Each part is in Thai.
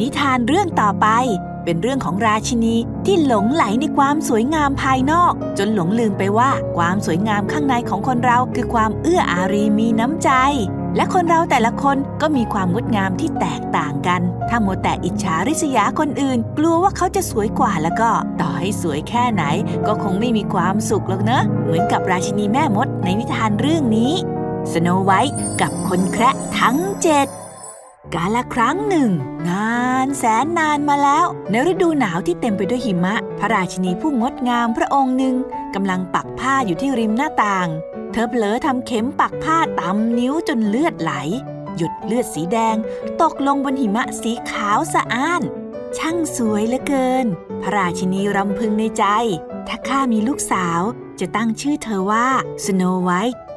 นิทานเรื่องต่อไป เป็นเรื่องของราชินีที่หลงไหลในความสวยงามภายนอก จนหลงลืมไปว่าความสวยงามข้างในของคนเราคือความเอื้ออารีมีน้ำใจ และคนเราแต่ละคนก็มีความงดงามที่แตกต่างกัน ถ้ามัวแต่อิจฉาริษยาคนอื่น กลัวว่าเขาจะสวยกว่าแล้วก็ ต่อให้สวยแค่ไหน ก็คงไม่มีความสุขหรอกเนอะเหมือนกับราชินีแม่มดในนิทานเรื่องนี้สโนไวท์กับคนแคระทั้งเจ็ด กาละครั้งหนึ่ง นานแสนนานมาแล้ว ในฤดูหนาวที่เต็มไปด้วยหิมะ พระราชินีผู้งดงามพระองค์หนึ่งกำลังปักผ้าอยู่ที่ริมหน้าต่าง เธอเผลอทำเข็มปักผ้าตำนิ้วจนเลือดไหล หยดเลือดสีแดง ตกลงบนหิมะสีขาวสะอ้าน ช่างสวยเหลือเกิน พระราชินีรำพึงในใจ ถ้าข้ามีลูกสาวจะตั้งชื่อเธอว่าสโนไวท์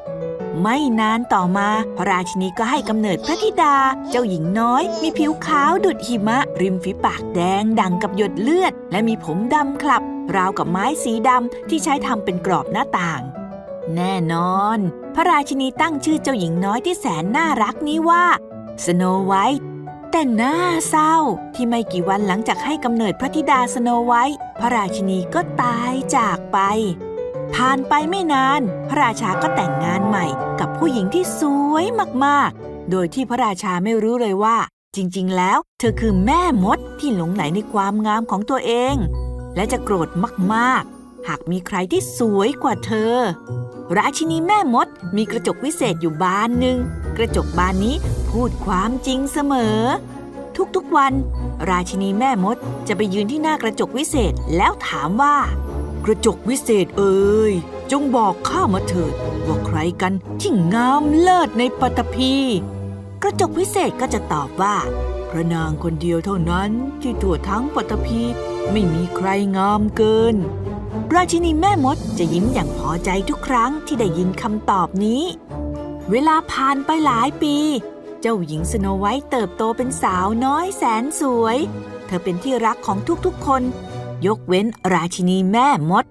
ไม่นานต่อมา พระราชินีก็ให้กำเนิดพระธิดา เจ้าหญิงน้อย มีผิวขาวดุดหิมะ ริมฝีปากแดงดังกับหยดเลือด และมีผมดำคลับ ราวกับไม้สีดำที่ใช้ทำเป็นกรอบหน้าต่าง แน่นอน พระราชินีตั้งชื่อเจ้าหญิงน้อยที่แสนน่ารักนี้ว่าสโนไวท์แต่น่าเศร้าที่ไม่กี่วันหลังจากให้กำเนิดพระธิดาสโนไวท์พระราชินีก็ตายจากไป ผ่านไปไม่นาน พระราชาก็แต่งงานใหม่กับผู้หญิงที่สวยมากๆ โดยที่พระราชาไม่รู้เลยว่า จริงๆ แล้ว เธอคือแม่มดที่หลงไหลในความงามของตัวเอง และจะโกรธมากๆ หากมีใครที่สวยกว่าเธอ ราชินีแม่มดมีกระจกวิเศษอยู่บานหนึ่งกระจกบานนี้พูดความจริงเสมอ ทุกๆวัน ราชินีแม่มดจะไปยืนที่หน้ากระจกวิเศษแล้วถามว่า กระจกวิเศษเอ่ยจงบอกข้ามาเถิดว่าใครกันที่งามเลิศในปัตภีกระจกวิเศษก็จะตอบว่า พระนางคนเดียวเท่านั้นที่ทั่วทั้งปัตภีไม่มีใครงามเกิน ราชินีแม่มดจะยิ้มอย่างพอใจทุกครั้งที่ได้ยินคำตอบนี้ เวลาผ่านไปหลายปี เจ้าหญิงสโนไวท์เติบโตเป็นสาวน้อยแสนสวย เธอเป็นที่รักของทุกๆคน ยกเว้นราชินีแม่มด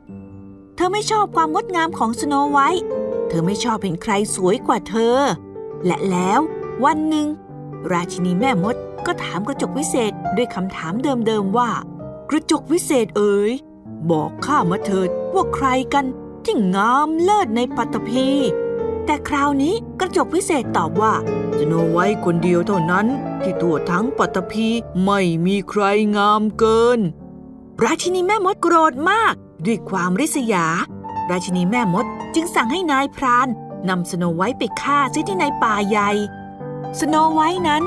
เธอไม่ชอบความงดงามของสโนไวท์เธอไม่ชอบเห็นใครสวยกว่าเธอ และแล้ววันหนึ่ง ราชินีแม่มดก็ถามกระจกวิเศษด้วยคำถามเดิมๆว่า กระจกวิเศษเอ๋ยบอกข้ามาเถิดว่าใครกันที่งามเลิศในปัตตภีแต่คราวนี้กระจกวิเศษตอบว่าสโนไวท์คนเดียวเท่านั้น ที่ทั่วทั้งปัตตภีไม่มีใครงามเกิน ราชินีแม่มดโกรธมาก ด้วยความริษยา ราชินีแม่มดจึงสั่งให้นายพรานนำสโนไวท์ไปฆ่าเสียที่ในป่าใหญ่ สโนไวท์นั้น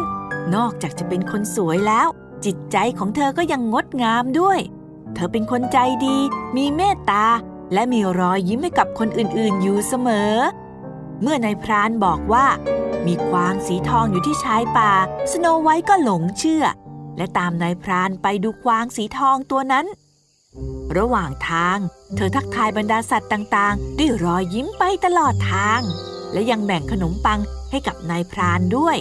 นอกจากจะเป็นคนสวยแล้ว จิตใจของเธอก็ยังงดงามด้วย เธอเป็นคนใจดี มีเมตตา และมีรอยยิ้มให้กับคนอื่นๆ อยู่เสมอ เมื่อนายพรานบอกว่า มีกวางสีทองอยู่ที่ชายป่า สโนไวท์ก็หลงเชื่อ และตามนายพรานไปดูกวางสีทองตัวนั้น ระหว่างทาง เธอทักทายบรรดาสัตว์ต่างๆ ด้วยรอยยิ้มไปตลอดทาง และยังแบ่งขนมปังให้กับนายพรานด้วย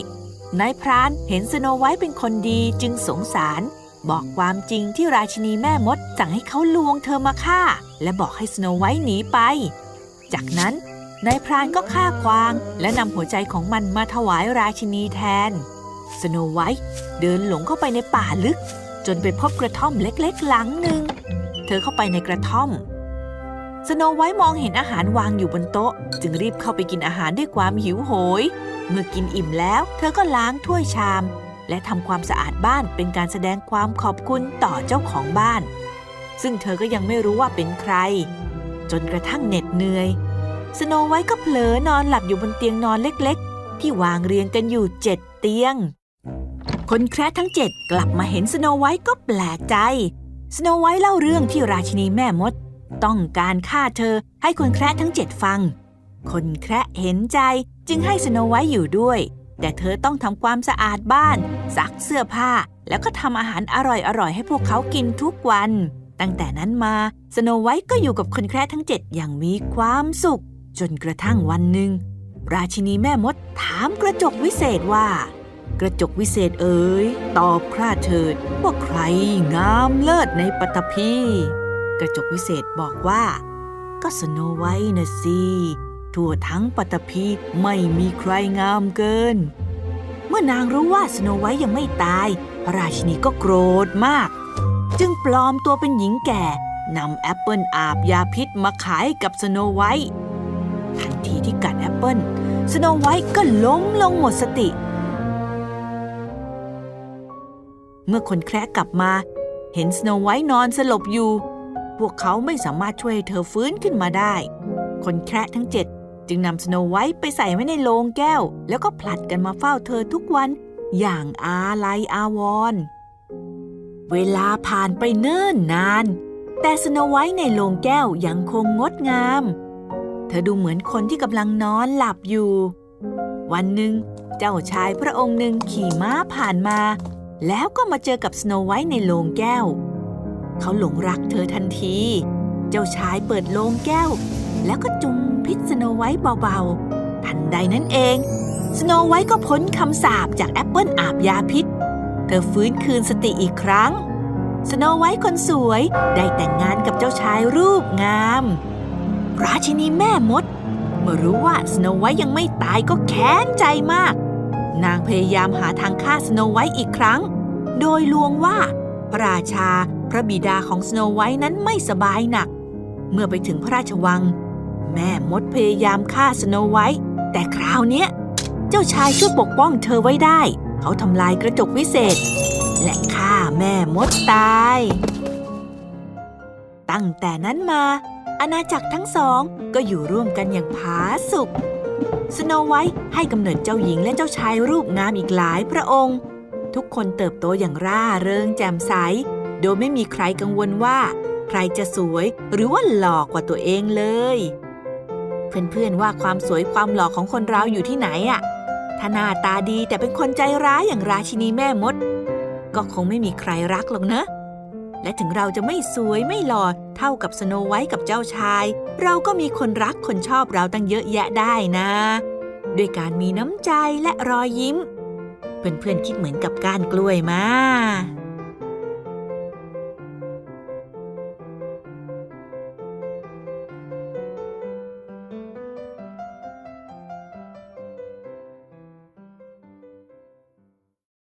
นายพรานเห็นสโนไวท์เป็นคนดีจึงสงสาร บอกความจริงที่ราชินีแม่มดสั่งให้เขาลวงเธอมาฆ่า และบอกให้สโนไวท์หนีไป จากนั้นนายพรานก็ฆ่ากวาง และนำหัวใจของมันมาถวายราชินีแทน สโนไวท์เดินหลงเข้าไปในป่าลึก จนไปพบกระท่อมเล็กๆ หลังหนึ่ง เธอเข้าไปในกระท่อม สโนไวท์มองเห็นอาหารวางอยู่บนโต๊ะ จึงรีบเข้าไปกินอาหารด้วยความหิวโหย เมื่อกินอิ่มแล้ว เธอก็ล้างถ้วยชาม และทำความสะอาดบ้านเป็นการแสดงความขอบคุณต่อเจ้าของบ้าน ซึ่งเธอก็ยังไม่รู้ว่าเป็นใคร จนกระทั่งเหน็ดเหนื่อย สโนไวท์ก็เผลอนอนหลับอยู่บนเตียงนอนเล็ก ๆ ที่วางเรียงกันอยู่เจ็ดเตียง คนแคระทั้งเจ็ดกลับมาเห็นสโนไวท์ก็แปลกใจ สโนไวท์เล่าเรื่องที่ราชินีแม่มด ต้องการฆ่าเธอให้คนแคระทั้งเจ็ดฟัง คนแคระเห็นใจจึงให้สโนไวท์อยู่ด้วย แต่เธอต้องทำความสะอาดบ้าน ซักเสื้อผ้า แล้วก็ทำอาหารอร่อยๆให้พวกเขากินทุกวัน ตั้งแต่นั้นมาสโนไวท์ก็อยู่กับคนแคระทั้งเจ็ดอย่างมีความสุข จนกระทั่งวันหนึ่งราชินีแม่มดถามกระจกวิเศษว่า กระจกวิเศษเอ๋ยตอบข้าเถิดว่าใครงามเลิศในปัตตภีกระจกวิเศษบอกว่า ก็สโนไวท์นะสิทั่วทั้งปัตตภีไม่มีใครงามเกิน เมื่อนางรู้ว่าสโนไวท์ยังไม่ตาย พระราชินีก็โกรธมาก จึงปลอมตัวเป็นหญิงแก่นำแอปเปิลอาบยาพิษมาขายกับสโนไวท์ทันทีที่กัดแอปเปิลสโนไวท์ก็ล้มลงหมดสติ เมื่อคนแคระกลับมา เห็นสโนไวท์นอนสลบอยู่ พวกเขาไม่สามารถช่วยเธอฟื้นขึ้นมาได้ คนแคระทั้งเจ็ดจึงนำสโนไวท์ไปใส่ไว้ในโลงแก้ว แล้วก็ผลัดกันมาเฝ้าเธอทุกวัน อย่างอาลัยอาวรณ์เวลาผ่านไปเนิ่นนาน แต่สโนไวท์ในโลงแก้วยังคงงดงาม เธอดูเหมือนคนที่กำลังนอนหลับอยู่ วันหนึ่ง เจ้าชายพระองค์หนึ่งขี่ม้าผ่านมา แล้วก็มาเจอกับสโนไวท์ในโลงแก้ว เขาหลงรักเธอทันที เจ้าชายเปิดโลงแก้ว แล้วก็จุมพิษสโนไวท์เบาๆ ทันใดนั้นเอง สโนไวท์ก็พ้นคำสาปจากแอปเปิลอาบยาพิษ เธอฟื้นคืนสติอีกครั้ง สโนไวท์คนสวยได้แต่งงานกับเจ้าชายรูปงาม ราชินีแม่มดเมื่อรู้ว่าสโนไวท์ยังไม่ตายก็แค้นใจมาก นางพยายามหาทางฆ่าสโนไวท์อีกครั้ง โดยลวงว่า พระราชาพระบิดาของสโนไวท์นั้นไม่สบายหนัก เมื่อไปถึงพระราชวัง แม่มดพยายามฆ่าสโนไวท์แต่คราวเนี้ย เจ้าชายช่วยปกป้องเธอไว้ได้ เขาทำลายกระจกวิเศษ และฆ่าแม่มดตาย ตั้งแต่นั้นมาอาณาจักรทั้งสองก็อยู่ร่วมกันอย่างผาสุก สโนไวท์ให้กำเนิดเจ้าหญิงและเจ้าชายรูปงามอีกหลายพระองค์ ทุกคนเติบโตอย่างร่าเริงแจ่มใส โดยไม่มีใครกังวลว่า ใครจะสวยหรือว่าหล่อกว่าตัวเองเลย เพื่อนๆว่าความสวยความหล่อของคนเราอยู่ที่ไหนอะถ้าหน้าตาดีแต่เป็นคนใจร้ายอย่างราชินีแม่มด ก็คงไม่มีใครรักหรอกเนอะ และถึงเราจะไม่สวยไม่หล่อเท่ากับสโนไวท์กับเจ้าชาย เราก็มีคนรักคนชอบเราตั้งเยอะแยะได้นะ ด้วยการมีน้ำใจและรอยยิ้ม เพื่อนๆคิดเหมือนกับก้านกล้วยมา